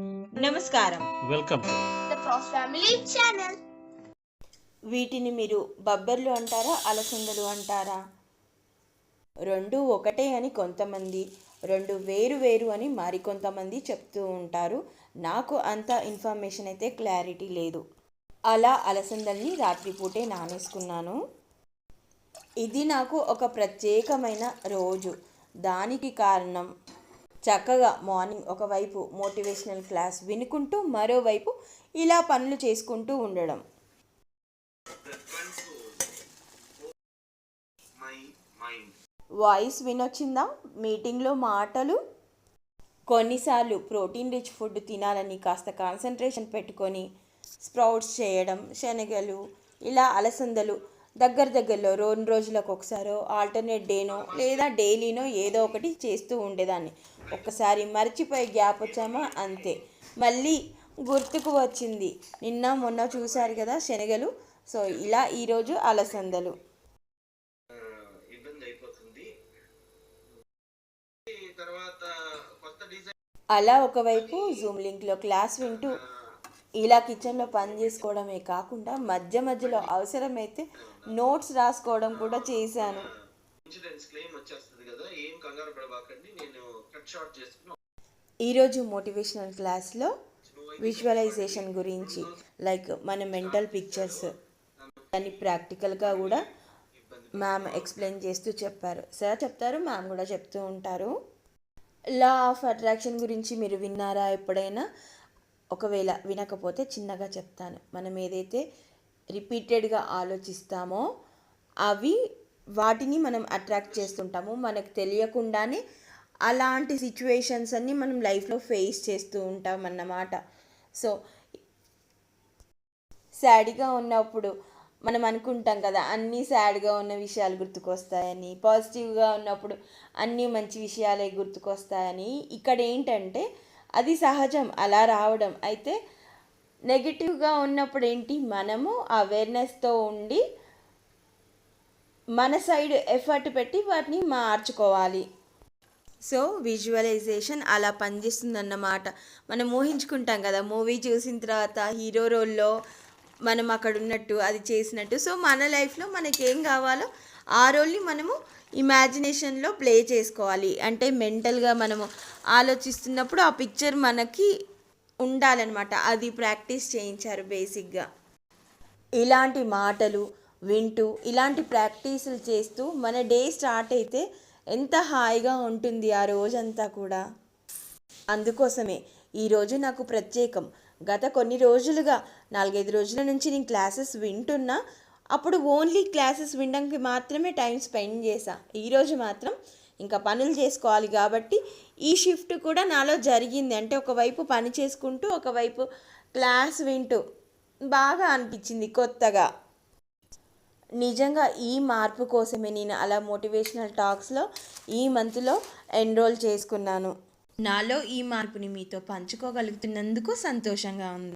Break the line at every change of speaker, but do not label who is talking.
నమస్కారం.
Welcome to
the Frost Family channel.
వీటిని మీరు బబ్బర్లు అంటారా అలసందలు అంటారా? రెండు ఒకటే అని కొంతమంది రెండు వేరు వేరు అని మరికొంతమంది చెప్తూ ఉంటారు. నాకు అంత ఇన్ఫర్మేషన్ అయితే క్లారిటీ లేదు. అలా అలసందల్ని రాత్రిపూటే నానేసుకున్నాను. ఇది నాకు ఒక ప్రత్యేకమైన రోజు. దానికి కారణం చక్కగా మార్నింగ్ ఒకవైపు మోటివేషనల్ క్లాస్ వినుకుంటూ మరోవైపు ఇలా పనులు చేసుకుంటూ ఉండడం. వాయిస్ వినొచ్చిందా? మీటింగ్లో మాటలు? కొన్నిసార్లు ప్రోటీన్ రిచ్ ఫుడ్ తినాలని కాస్త కాన్సన్ట్రేషన్ పెట్టుకొని స్ప్రౌట్స్ చేయడం శనగలు ఇలా అలసందలు దగ్గర దగ్గరలో రెండు రోజులకు ఒకసారో ఆల్టర్నేట్ డేనో లేదా డైలీనో ఏదో ఒకటి చేస్తూ ఉండేదాన్ని. ఒక్కసారి మర్చిపోయి గ్యాప్ వచ్చామా? అంతే. మళ్ళీ గుర్తుకు వచ్చింది. నిన్న మొన్న చూశారు కదా శనగలు. సో ఇలా ఈరోజు అలసందలు. అలా ఒకవైపు జూమ్ లింక్లో క్లాస్ వింటూ ఇలా కిచెన్లో పని చేసుకోవడమే కాకుండా మధ్య మధ్యలో అవసరమైతే నోట్స్ రాసుకోవడం కూడా చేశాను.
కంగారు పడబాకండి నేను కట్ షార్ట్ చేసుకున్నాను
ఈరోజు మోటివేషనల్ క్లాస్లో విజువలైజేషన్ గురించి లైక్ మన మెంటల్ పిక్చర్స్ దాన్ని ప్రాక్టికల్గా కూడా మ్యామ్ ఎక్స్ప్లెయిన్ చేస్తూ చెప్పారు. సార్ చెప్తారు మ్యామ్ కూడా చెప్తూ ఉంటారు. లా ఆఫ్ అట్రాక్షన్ గురించి మీరు విన్నారా ఎప్పుడైనా? ఒకవేళ వినకపోతే చిన్నగా చెప్తాను. మనం ఏదైతే రిపీటెడ్గా ఆలోచిస్తామో అవి వాటిని మనం అట్రాక్ట్ చేస్తుంటాము. మనకు తెలియకుండానే అలాంటి సిచ్యువేషన్స్ అన్ని మనం లైఫ్లో ఫేస్ చేస్తూ ఉంటాం అన్నమాట సో శాడీగా ఉన్నప్పుడు మనం అనుకుంటాం కదా అన్నీ సాడ్గా ఉన్న విషయాలు గుర్తుకొస్తాయని పాజిటివ్గా ఉన్నప్పుడు అన్నీ మంచి విషయాలే గుర్తుకొస్తాయని ఇక్కడ ఏంటంటే అది సహజం అలా రావడం. అయితే నెగిటివ్గా ఉన్నప్పుడు ఏంటి? మనము అవేర్నెస్తో ఉండి మన సైడ్ ఎఫర్ట్ పెట్టి వాటిని మార్చుకోవాలి. సో విజువలైజేషన్ అలా పనిచేస్తుందన్నమాట. మనం ఊహించుకుంటాం కదా మూవీ చూసిన తర్వాత హీరో రోల్లో మనం అక్కడ ఉన్నట్టు అది చేసినట్టు. సో మన లైఫ్లో మనకి ఏం కావాలో ఆ రోల్ని మనము ఇమాజినేషన్లో ప్లే చేసుకోవాలి. అంటే మెంటల్గా మనము ఆలోచిస్తున్నప్పుడు ఆ పిక్చర్ మనకి ఉండాలన్నమాట. అది ప్రాక్టీస్ చేయించారు బేసిక్గా ఇలాంటి మాటలు వింటూ ఇలాంటి ప్రాక్టీసులు చేస్తూ మన డే స్టార్ట్ అయితే ఎంత హాయిగా ఉంటుంది ఆ రోజంతా కూడా. అందుకోసమే ఈరోజు నాకు ప్రత్యేకం. గత కొన్ని రోజులుగా నాలుగైదు రోజుల నుంచి నేను క్లాసెస్ వింటున్నా. అప్పుడు ఓన్లీ క్లాసెస్ వినడానికి మాత్రమే టైం స్పెండ్ చేశా. ఈరోజు మాత్రం ఇంకా పనులు చేసుకోవాలి కాబట్టి ఈ షిఫ్ట్ కూడా నాలో జరిగింది. అంటే ఒకవైపు పని చేసుకుంటూ ఒకవైపు క్లాస్ వింటూ బాగా అనిపించింది కొత్తగా. నిజంగా ఈ మార్పు కోసమే నేను అలా మోటివేషనల్ టాక్స్లో ఈ మంత్లో ఎన్రోల్ చేసుకున్నాను. నాలో ఈ మార్పుని మీతో పంచుకోగలుగుతున్నందుకు సంతోషంగా ఉంది.